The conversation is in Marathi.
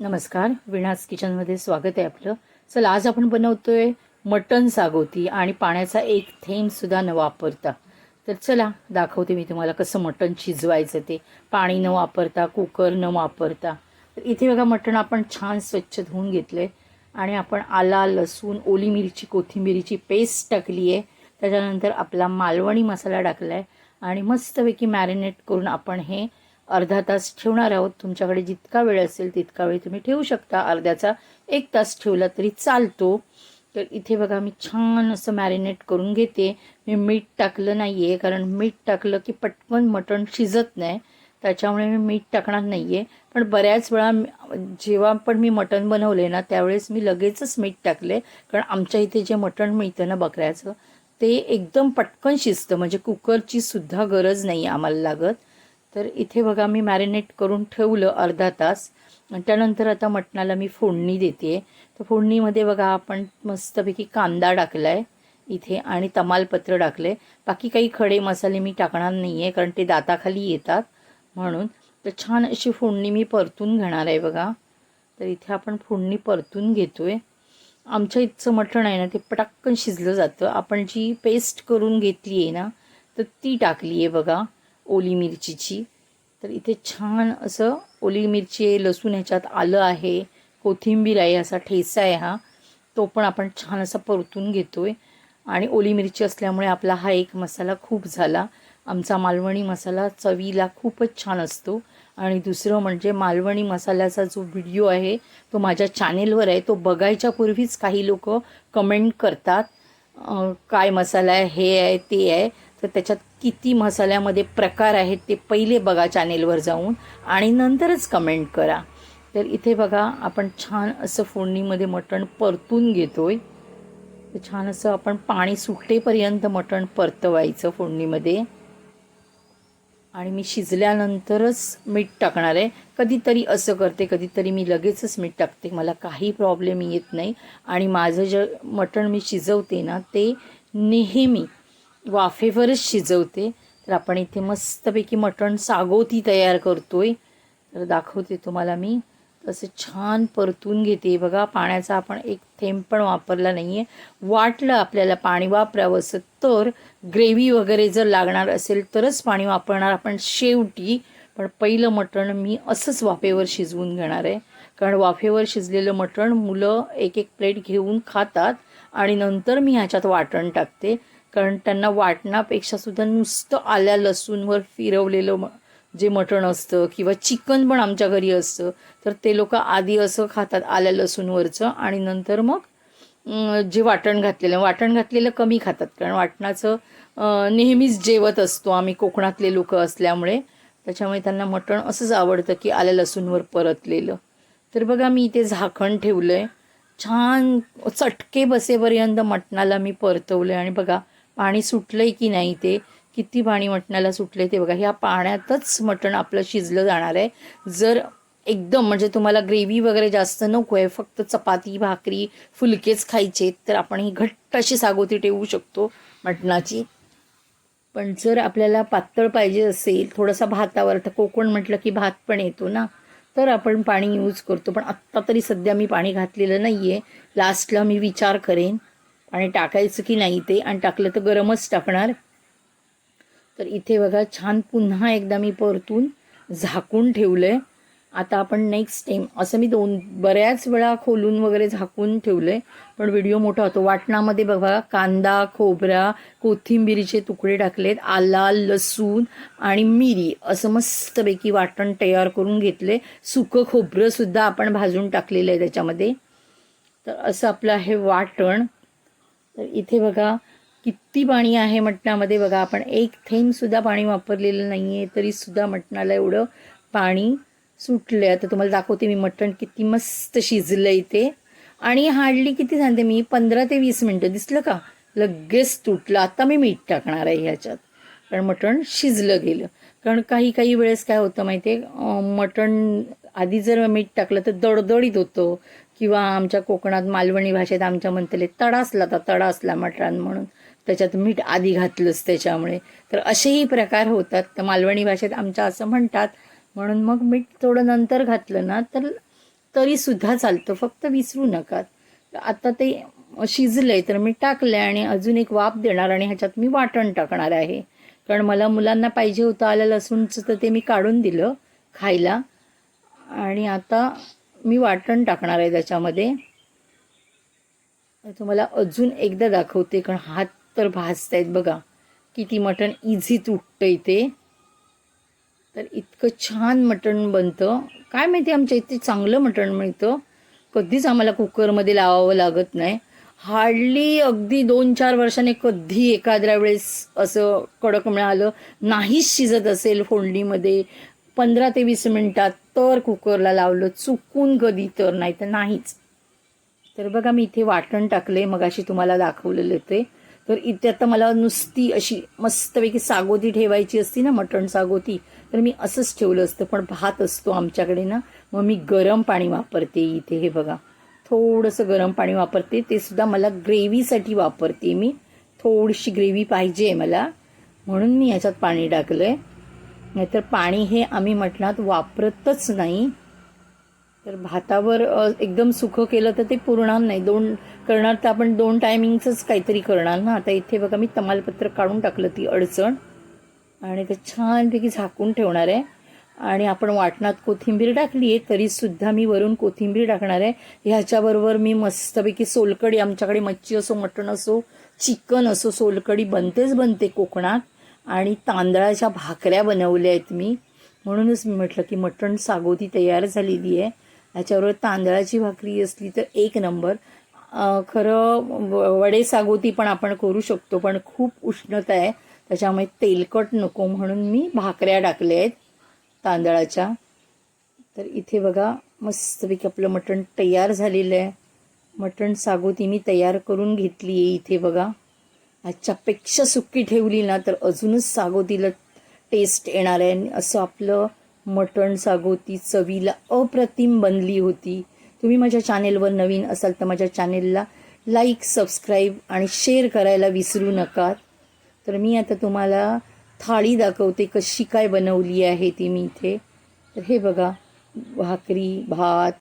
नमस्कार. विणास किचनमध्ये स्वागत आहे आपलं. चला आज आपण बनवतोय मटण सागोती आणि पाण्याचा एक थेंबसुद्धा न वापरता. तर चला दाखवते मी तुम्हाला कसं मटण शिजवायचं ते. पाणी न वापरता कुकर न वापरता. तर इथे बघा मटण आपण छान स्वच्छ धुवून घेतलं आहे आणि आपण आला लसूण ओली मिरची कोथिंबिरीची पेस्ट टाकली आहे. त्याच्यानंतर आपला मालवणी मसाला टाकला आहे आणि मस्तपैकी मॅरिनेट करून आपण हे अर्धा तास ठेवणार आहोत. तुमच्याकडे जितका वेळ असेल तितका वेळ तुम्ही ठेवू शकता. अर्ध्याचा एक तास ठेवला तरी चालतो. तर इथे बघा मी छान असं मॅरिनेट करून घेते. मी मीठ टाकलं नाही आहे कारण मीठ टाकलं की पटकन मटण शिजत नाही. त्याच्यामुळे मी मीठ टाकणार नाही आहे पण बऱ्याच वेळा जेव्हा पण मी मटण बनवले ना त्यावेळेस मी लगेचच मीठ टाकले. कारण आमच्या इथे जे मटण मिळतं ना बकऱ्याचं ते एकदम पटकन शिजतं. म्हणजे कुकरची सुद्धा गरज नाही आम्हाला लागत. तर इथे बघा मी मॅरिनेट करून ठेवलं अर्धा तास. त्यानंतर आता मटणाला मी फोडणी देते तर फोडणीमध्ये बघा आपण मस्तपैकी कांदा टाकला आहे इथे आणि तमालपत्र टाकले बाकी काही खडे मसाले मी टाकणार नाही आहे कारण ते दाताखाली येतात म्हणून. तर छान अशी फोडणी मी परतून घेणार आहे बघा. तर इथे आपण फोडणी परतून घेतोय. आमच्या इथचं मटण आहे ना ते पटाक्कन शिजलं जातं. आपण जी पेस्ट करून घेतली आहे ना तर ती टाकली आहे बघा. ओली मिरचीची. तर इथे छान असं ओली मिरची आहे लसूण ह्याच्यात आलं आहे कोथिंबीर आहे असा ठेचा आहे हा. तो पण आपण छान असा परतून घेतो आहे आणि ओली मिरची असल्यामुळे आपला हा एक मसाला खूप झाला. आमचा मालवणी मसाला चवीला खूपच छान असतो. आणि दुसरं म्हणजे मालवणी मसाल्याचा जो व्हिडिओ आहे तो माझ्या चॅनेलवर आहे. तो बघायच्या पूर्वीच काही लोक कमेंट करतात. काय मसाला आहे हे आहे ते आहे. तर त्याच्यात किती मसाल्यामध्ये प्रकार आहेत ते पहिले बघा चॅनेलवर जाऊन आणि नंतरच कमेंट करा. तर इथे बघा आपण छान असं फोडणीमध्ये मटण परतून घेतो तर छान असं आपण पाणी सुटेपर्यंत मटण परतवायचं फोडणीमध्ये. आणि मी शिजल्यानंतरच मीठ टाकणार आहे. कधीतरी असं करते कधीतरी मी लगेचच मीठ टाकते. मला काही प्रॉब्लेम येत नाही. आणि माझं जे मटण मी शिजवते ना ते नेहमी वाफेवरच शिजवते. तर आपण इथे मस्तपैकी मटण सागोती तयार करतो आहे तर दाखवते तुम्हाला मी. असं छान परतून घेते. बघा पाण्याचा आपण एक थेंब पण वापरला नाही आहे वाटलं आपल्याला पाणी वापरावंसं तर ग्रेव्ही वगैरे जर लागणार असेल तरच पाणी वापरणार. आपण शेवटी पण पहिलं मटण मी असंच वाफेवर शिजवून घेणार आहे. कारण वाफेवर शिजलेलं मटण मुलं एक एक प्लेट घेऊन खातात आणि नंतर मी ह्याच्यात वाटण टाकते. कारण त्यांना वाटणापेक्षा सुद्धा नुसतं आल्या लसूणवर फिरवलेलं म जे मटण असतं किंवा चिकन पण आमच्या घरी असतं तर ते लोक आधी असं खातात आल्या लसूणवरचं आणि नंतर मग जे वाटण घातलेलं वाटण घातलेलं कमी खातात. कारण वाटणाचं नेहमीच जेवत असतो आम्ही कोकणातले लोक असल्यामुळे. त्याच्यामुळे त्यांना मटण असंच आवडतं की आल्या लसूणवर परतलेलं. तर बघा मी इथे झाकण ठेवलं आहे छान चटके बसेपर्यंत मटणाला मी परतवलं आहे आणि बघा पाणी सुटलं आहे की नाही ते? किती पाणी मटणाला सुटले ते बघा. ह्या पाण्यातच मटण आपलं शिजलं जाणार आहे. जर एकदम म्हणजे तुम्हाला ग्रेव्ही वगैरे जास्त नको आहे फक्त चपाती भाकरी फुलकेच खायचे तर आपण ही घट्ट अशी सागोती ठेवू शकतो मटणाची. पण जर आपल्याला पातळ पाहिजे असेल थोडासा भातावर तर कोकण म्हटलं की भात पण येतो ना तर आपण पाणी यूज करतो. पण आत्ता तरी सध्या मी पाणी घातलेलं नाही आहे लास्टला मी विचार करेन पाणी टाकायचं की नाही ते आणि टाकलं तर गरमच टाकणार. तर इथे बघा छान पुन्हा एकदा मी परतून झाकून ठेवलं आहे आता आपण नेक्स्ट टाईम असं मी दोन बऱ्याच वेळा खोलून वगैरे झाकून ठेवलं आहे पण व्हिडिओ मोठा होतो. वाटणामध्ये बघा कांदा खोबरा कोथिंबिरीचे तुकडे टाकलेत आला लसूण आणि मिरी असं मस्तपैकी वाटण तयार करून घेतले सुकं खोबरंसुद्धा आपण भाजून टाकलेलं आहे त्याच्यामध्ये. तर असं आपलं आहे वाटण. तर इथे बघा किती पाणी आहे मटणामध्ये? बघा आपण एक थेंबसुद्धा पाणी वापरलेलं नाही आहे तरीसुद्धा मटणाला एवढं पाणी सुटलं आहे आता तुम्हाला दाखवते मी मटण किती मस्त शिजलं इथे आणि हार्डली किती सांगते मी? पंधरा ते वीस मिनटं. दिसलं का? लगेच तुटलं. आता मी मीठ टाकणार आहे ह्याच्यात. कारण मटण शिजलं गेलं. कारण काही काही वेळेस काय होतं माहिती आहे मटण आधी जर मीठ टाकलं तर दडदडीत होतं. किंवा आमच्या कोकणात मालवणी भाषेत आमच्या म्हणतले तडासला तर तडासला मटण म्हणून. त्याच्यात मीठ आधी घातलंच त्याच्यामुळे. तर असेही प्रकार होतात. तर मालवणी भाषेत आमच्या असं म्हणतात म्हणून मग मीठ थोडं नंतर घातलं ना तर तरीसुद्धा चालतं. फक्त विसरू नका. आता ते शिजलंय तर मी टाकलंय आणि अजून एक वाफ देणार आणि ह्याच्यात मी वाटण टाकणार आहे. कारण मला मुलांना पाहिजे होतं आलं लसूणचं तर ते मी काढून दिलं खायला. आणि आता मी वाटण टाकणार आहे त्याच्यामध्ये. तुम्हाला अजून एकदा दाखवते कारण हात तर भाजतायत बघा. किती मटण इझी तुटतं इथे तर इतकं छान मटण बनतं. काय माहिती आमच्या इथे चांगलं मटण मिळतं. कधीच आम्हाला कुकरमध्ये लावावं लागत नाही. हार्डली अगदी दोन चार वर्षाने कधी एखाद्या वेळेस असं कडक मिळालं नाहीच शिजत असेल फोडणीमध्ये. पंधरा ते वीस मिनिटात तर कुकरला लावलं चुकून कधी तर नाही तर नाहीच. तर बघा मी इथे वाटण टाकले मगाशी तुम्हाला दाखवलेलं ते. तर इथे आता मला नुसती अशी मस्तपैकी सागोती ठेवायची असती ना मटण सागोती तर मी असंच ठेवलं असतं. पण भात असतो आमच्याकडे ना मग मी गरम पाणी वापरते इथे हे बघा. थोडंसं गरम पाणी वापरते ते सुद्धा मला ग्रेव्हीसाठी वापरते मी. थोडीशी ग्रेव्ही पाहिजे आहे मला म्हणून मी ह्याच्यात पाणी टाकलं आहे नाहीतर पाणी हे आम्ही मटणात वापरतच नाही. तर भातावर एकदम सुखं केलं तर ते पुरणार नाही. दोन करणार तर आपण दोन टायमिंगचंच काहीतरी करणार ना. आता इथे बघा मी तमालपत्र काढून टाकलं ती अडचण. आणि ते छानपैकी झाकून ठेवणार आहे. आणि आपण वाटणात कोथिंबीर टाकली आहे तरीसुद्धा मी वरून कोथिंबीर टाकणार आहे. ह्याच्याबरोबर मी मस्तपैकी सोलकडी आमच्याकडे मच्छी असो मटण असो चिकन असो सोलकडी बनतेच बनते कोकणात. आणि तांदळाच्या भाकऱ्या बनवल्या आहेत मी. म्हणूनच मी म्हटलं की मटण सागोती तयार झालेली आहे. ह्याच्याबरोबर तांदळाची भाकरी असली तर एक नंबर. खरं व- वडे सागोती पण आपण करू शकतो पण खूप उष्णता आहे. त्याच्यामुळे तेलकट नको म्हणून मी भाकऱ्या टाकल्या आहेत तांदळाच्या. तर इथे बघा मस्तपैकी आपलं मटण तयार झालेलं आहे. मटण सागोती मी तयार करून घेतली आहे इथे बघा. आजच्यापेक्षा सुकी ठेवली ना तर अजूनच सागोतीला टेस्ट येणार आहे. असं आपलं मटण सागोती चवीला अप्रतिम बनली होती. तुम्ही माझ्या चॅनेलवर नवीन असाल तर माझ्या चॅनेलला लाईक सबस्क्राईब आणि शेअर करायला विसरू नका. तर मी आता तुम्हाला थाळी दाखवते कशी काय बनवली आहे ती मी इथे. तर हे बघा भाकरी भात